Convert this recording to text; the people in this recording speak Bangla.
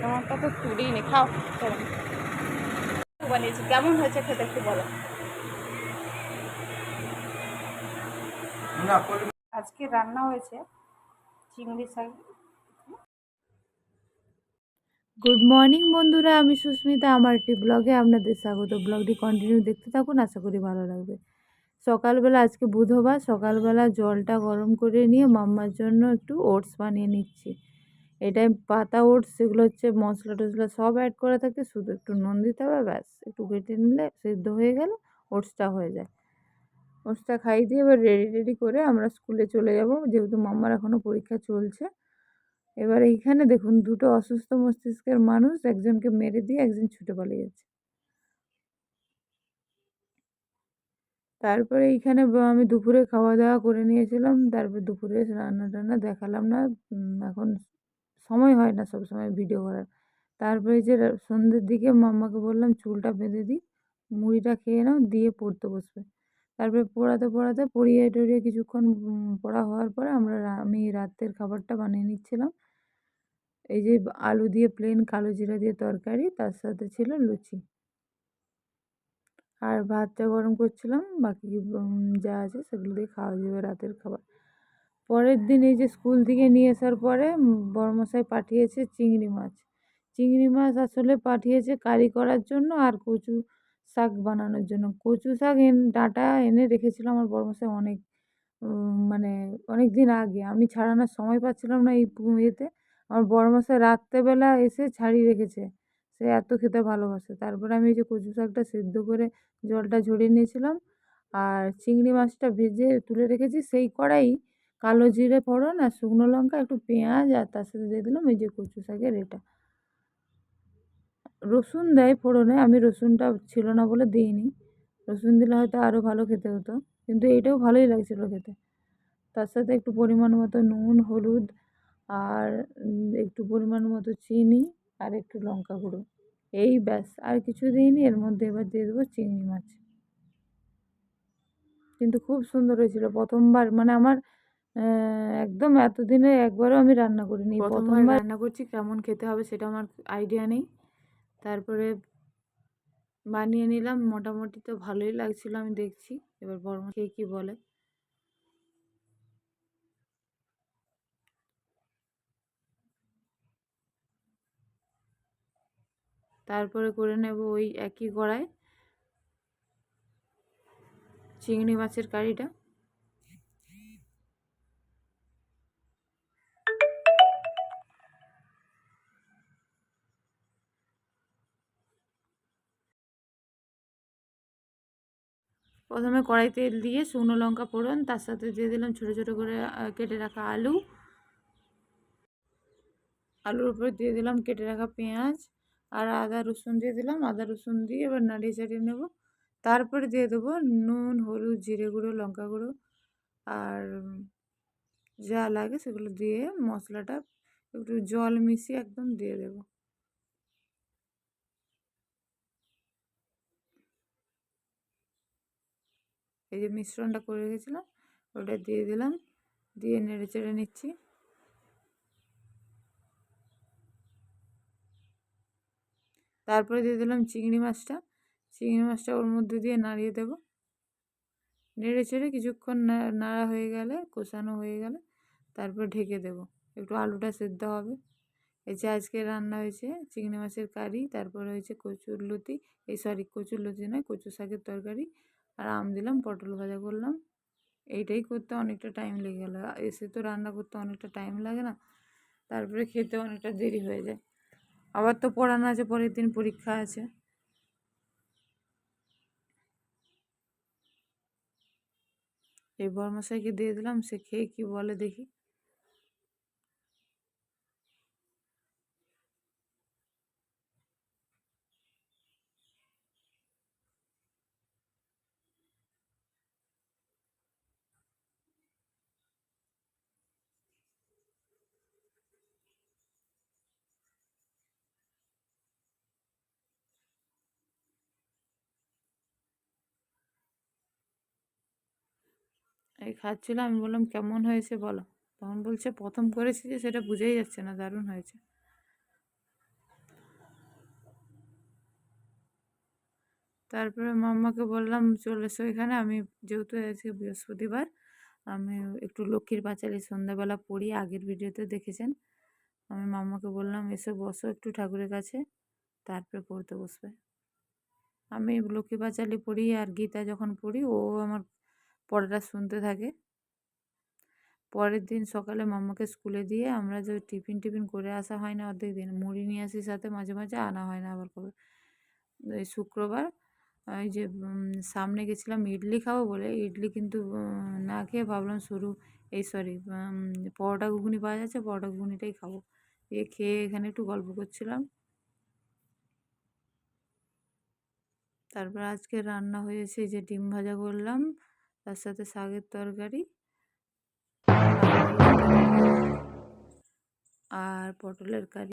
তোমারটা তো তুলি নি খাও চলো। বানিয়েছি কেমন হয়েছে খেতে একটু বলো। আজকে রান্না হয়েছে চিংড়ি শাক। গুড মর্নিং বন্ধুরা আমি সুস্মিতা। আমার একটি ব্লগে আপনাদের স্বাগত। ব্লগটি কন্টিনিউ দেখতে থাকুন আশা করি ভালো লাগবে। সকালবেলা আজকে বুধবার সকালবেলা জলটা গরম করে নিয়ে মাম্মার জন্য একটু ওটস বানিয়ে নিচ্ছি। এটাই পাতা ওটস সেগুলো হচ্ছে মশলা টশলা সব অ্যাড করা থাকে শুধু একটু নুন দিতে হবে, ব্যাস। একটু কেটে নিলে সেদ্ধ হয়ে গেল, ওটসটা হয়ে যায়। ওটসটা খাইয়ে দিয়ে এবার রেডি রেডি করে আমরা স্কুলে চলে যাব, যেহেতু মাম্মার এখনও পরীক্ষা চলছে। এবার এইখানে দেখুন, দুটো অসুস্থ মস্তিষ্কের মানুষ, একজনকে মেরে দিয়ে একজন ছুটে পালিয়ে যাচ্ছে। তারপরে এইখানে আমি দুপুরে খাওয়া দাওয়া করে নিয়েছিলাম, তারপর দুপুরে রান্না টান্না দেখালাম না এখন সময় হয় না সব সময় ভিডিও করার। তারপরে যে সন্ধ্যের দিকে মাম্মাকে বললাম, চুলটা বেঁধে দিই, মুড়িটা খেয়ে নাও, দিয়ে পড়তে বসবে। তারপরে পড়াতে পড়াতে পড়িয়ে টড়িয়ে কিছুক্ষণ পড়া হওয়ার পরে আমরা আমি রাতের খাবারটা বানিয়ে নিচ্ছিলাম। এই যে আলু দিয়ে প্লেন কালো জিরা দিয়ে তরকারি, তার সাথে ছিল লুচি। আর ভাতটা গরম করছিলাম, বাকি যা আছে সেগুলো দিয়ে খাওয়া যাবে রাতের খাবার। পরের দিন এই যে স্কুল থেকে নিয়ে আসার পরে বড়মশাই পাঠিয়েছে চিংড়ি মাছ। চিংড়ি মাছ আসলে পাঠিয়েছে কারি করার জন্য আর কচু শাক বানানোর জন্য। কচু শাক এন, ডাঁটা এনে রেখেছিল আমার বড়মশাই অনেক মানে অনেক দিন আগে। আমি ছাড়ানোর সময় পাচ্ছিলাম না এই ইয়েতে। আমার বড়মশাই রাত্রেবেলা এসে ছাড়িয়ে রেখেছে। সে এত খেতে ভালোবাসে। তারপরে আমি এই যে কচু শাকটা সেদ্ধ করে জলটা ঝরিয়ে নিয়েছিলাম। আর চিংড়ি মাছটা ভেজে তুলে রেখেছি। সেই কড়াই কালো জিরে ফোড়ন আর শুকনো লঙ্কা, একটু পেঁয়াজ আর তার সাথে দিয়ে দিলাম এই যে কচু শাকের এটা। রসুন দেয় ফোড়নে, আমি রসুনটা ছিল না বলে দিইনি। রসুন দিলে হয়তো আরও ভালো খেতে হতো, কিন্তু এইটাও ভালোই লাগছিল খেতে। তার সাথে একটু পরিমাণ মতো নুন, হলুদ আর একটু পরিমাণ মতো চিনি আর একটু লঙ্কা গুঁড়ো। এই ব্যাস, আর কিছু দিইনি, এর মধ্যে এবার দিয়ে দেবো চিংড়ি মাছ। কিন্তু খুব সুন্দর হয়েছিল প্রথমবার মানে আমার একদম এতদিনে একবারও আমি রান্না করিনি। প্রথমবার রান্না করছি কেমন খেতে হবে সেটা আমার আইডিয়া নেই। তারপরে বানিয়ে নিলাম মোটামুটি তো ভালোই লাগছিল আমি দেখছি। এবার বড় কে কী বলে। তারপরে করে নেব ওই একই কড়ায় চিংড়ি মাছের কারিটা। প্রথমে কড়াই তেল দিয়ে শুকনো লঙ্কা ফোড়ন, তার সাথে দিয়ে দিলাম ছোটো ছোটো করে কেটে রাখা আলু। আলুর উপরে দিয়ে দিলাম কেটে রাখা পেঁয়াজ আর আদা রসুন দিয়ে দিলাম। আদা রসুন দিয়ে এবার নাড়িয়ে চাড়িয়ে নেব। তারপরে দিয়ে দেবো নুন, হলুদ, জিরে গুঁড়ো, লঙ্কা গুঁড়ো আর যা লাগে সেগুলো দিয়ে মশলাটা একটু জল মিশিয়ে একদম দিয়ে দেবো। এই যে মিশ্রণটা করে রেখেছিলাম, ওটা দিয়ে দিলাম, দিয়ে নেড়ে চেড়ে নিচ্ছি। তারপরে দিয়ে দিলাম চিংড়ি মাছটা চিংড়ি মাছটা ওর মধ্যে দিয়ে নাড়িয়ে দেবো। নেড়ে চেড়ে কিছুক্ষণ নাড়া হয়ে গেলে, কষানো হয়ে গেলে তারপর ঢেকে দেবো। একটু আলুটা সেদ্ধ হবে। এই যে আজকে রান্না হয়েছে চিংড়ি মাছের কারি, তারপরে হয়েছে কচুর লতি, এই সরি কচুর লতি নয়, কচু শাকের তরকারি আর আম দিলাম, পটল ভাজা করলাম। এইটাই করতে অনেকটা টাইম লেগে গেলো। এসে তো রান্না করতে অনেকটা টাইম লাগে না, তারপরে খেতে অনেকটা দেরি হয়ে যায়। আবার তো পড়ানো আছে, পরের দিন পরীক্ষা আছে। এই বরমশাইকে দিয়ে দিলাম, সে খেয়ে কী বলে দেখি। খাচ্ছিলো, আমি বললাম, কেমন হয়েছে বলো? তখন বলছে, প্রথম করেছি যে সেটা বুঝেই যাচ্ছে না, দারুণ হয়েছে। তারপরে মাম্মাকে বললাম, চলে এসো এখানে, আমি যেহেতু আজকে বৃহস্পতিবার, আমি একটু লক্ষ্মীর পাঁচালি সন্ধ্যাবেলা পড়ি, আগের ভিডিওতে দেখেছেন? আমি মাম্মাকে বললাম, এসে, বসো একটু ঠাকুরের কাছে, তারপরে পড়তে বসবে। আমি লক্ষ্মী পাঁচালি পড়ি আর গীতা যখন পড়ি, ও আমার পড়াটা শুনতে থাকে। পরের দিন সকালে মাম্মাকে স্কুলে দিয়ে আমরা যে টিফিন টিফিন করে আসা হয় না অর্ধেক দিন, মুড়ি নিয়ে আসি সাথে, মাঝে মাঝে আনা হয় না আবার কবে। এই শুক্রবার ওই যে সামনে গেছিলাম ইডলি খাব বলে, ইডলি কিন্তু না খেয়ে ভাবলাম শুরু, এই সরি পরোটা ঘুগনি পাওয়া যাচ্ছে, পরোটা ঘুগনিটাই খাব। এ খেয়ে এখানে একটু গল্প করছিলাম। তারপর আজকে রান্না হয়েছে যে ডিম ভাজা করলাম তার সাথে শাকের তরকারি আর পটলের কারি।